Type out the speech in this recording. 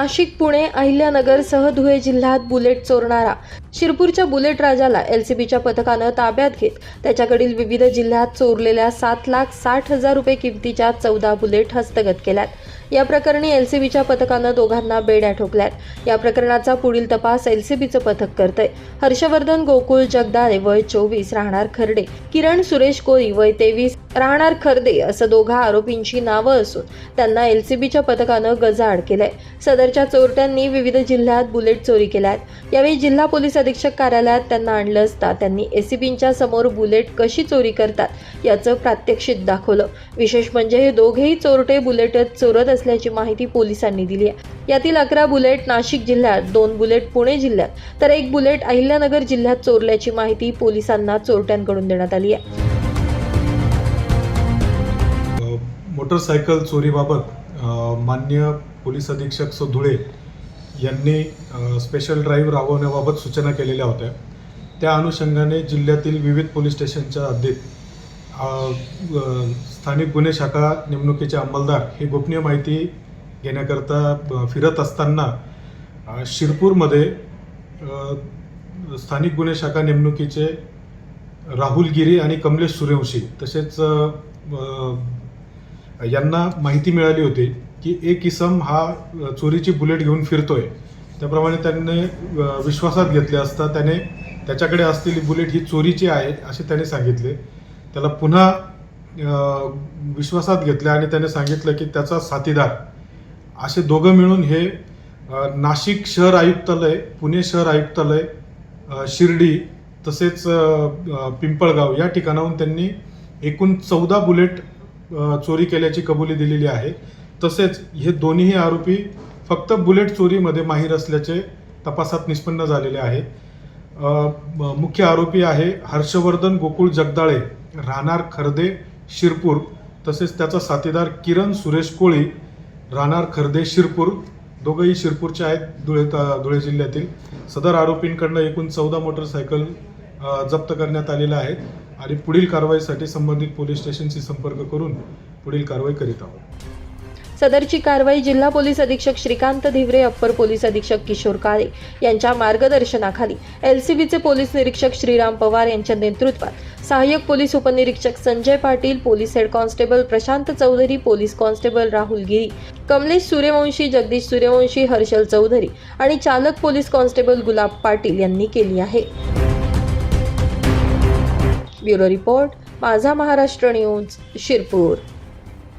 नाशिक पुणे अहिल्यानगरसह धुळे जिल्ह्यात bullet चोरणारा. शिरपूरच्या bullet राजाला एलसीबीच्या पथकानं ताब्यात घेत त्याच्याकडील विविध जिल्ह्यात चोरलेल्या सात लाख साठ हजार रुपये किमतीच्या चौदा बुलेट हस्तगत केल्यात. या प्रकरणी एलसीबीच्या पथकानं दोघांना बेड्या ठोकल्यात. या प्रकरणाचा पुढील तपास एलसीबीचं पथक करतंय. हर्षवर्धन गोकुळ जगदाळे वय चोवीस राहणार खर्डे. किरण सुरेश कोळी वय तेवीस राहणार खर्दे असं दोघा आरोपींची नावं असून त्यांना एलसीबीच्या पथकानं गजाआड केलंय. सदरच्या चोरट्यांनी विविध जिल्ह्यात बुलेट चोरी केल्यात. यावेळी जिल्हा पोलीस अधीक्षक कार्यालयात त्यांना आणलं असता त्यांनी एसीबींच्या समोर बुलेट कशी चोरी करतात याचं प्रात्यक्षिक दाखवलं. विशेष म्हणजे हे दोघेही चोरटे बुलेटच चोरत असल्याची माहिती पोलिसांनी दिली आहे. यातील अकरा बुलेट नाशिक जिल्ह्यात दोन बुलेट पुणे जिल्ह्यात तर एक बुलेट अहिल्यानगर जिल्ह्यात चोरल्याची माहिती पोलिसांना चोरट्यांकडून देण्यात आली आहे. मोटरसायकल चोरीबाबत मान्य पोलीस अधीक्षक सुधुळे यांनी स्पेशल ड्राईव्ह राबवण्याबाबत सूचना केलेल्या होत्या. त्या अनुषंगाने जिल्ह्यातील विविध पोलीस स्टेशनच्या हद्दीत स्थानिक गुन्हे शाखा नेमणुकीचे अंमलदार हे गोपनीय माहिती घेण्याकरता फिरत असताना शिरपूरमध्ये स्थानिक गुन्हे शाखा नेमणुकीचे राहुल गिरी आणि कमलेश सूर्यवंशी तसेच यांना माहिती मिळाली होती की एक इसम हा चोरीची बुलेट घेऊन फिरतोय. त्याप्रमाणे त्यांनी विश्वासात घेतले असता त्याने त्याच्याकडे असलेली बुलेट ही चोरीची आहे असे त्याने सांगितले. त्याला पुन्हा विश्वासात घेतलं आणि त्याने सांगितलं की त्याचा साथीदार. असे दोघं मिळून हे नाशिक शहर आयुक्तालय पुणे शहर आयुक्तालय शिर्डी तसेच पिंपळगाव या ठिकाणाहून त्यांनी एकूण चौदा बुलेट चोरी केल्याची कबुली दिलेली आहे. तसेच हे दोन्ही आरोपी फक्त बुलेट चोरीमध्ये माहीर असल्याचे तपासात निष्पन्न झालेले आहे. मुख्य आरोपी आहे हर्षवर्धन गोकुळ जगदाळे. राहणार खर्दे शिरपूर तसेच त्याचा साथीदार किरण सुरेश कोळी राहणार खर्दे शिरपूर दोघंही शिरपूरचे आहेत धुळे धुळे जिल्ह्यातील. सदर आरोपींकडनं एकूण चौदा मोटरसायकल जप्त करण्यात आलेल्या आहेत आणि पुढील कारवाईसाठी संबंधित पोलीस स्टेशनशी संपर्क करून पुढील कारवाई करीत आहोत. सदरची कारवाई जिल्हा पोलीस अधीक्षक श्रीकांत धिवरे अप्पर पोलीस अधीक्षक किशोर काळे यांच्या मार्गदर्शनाखाली. एलसीबीचे पोलीस निरीक्षक श्रीराम पवार यांच्या नेतृत्वात सहाय्यक पोलीस उपनिरीक्षक Sanjay Patil police head constable Prashant Chaudhari police constable Rahul Giri Kamlesh Suryavanshi Jagdish Suryavanshi Harshal Chaudhari आणि चालक पोलीस कॉन्स्टेबल गुलाब पाटील यांनी केली आहे. ब्युरो रिपोर्ट माझा महाराष्ट्र न्यूज शिरपूर.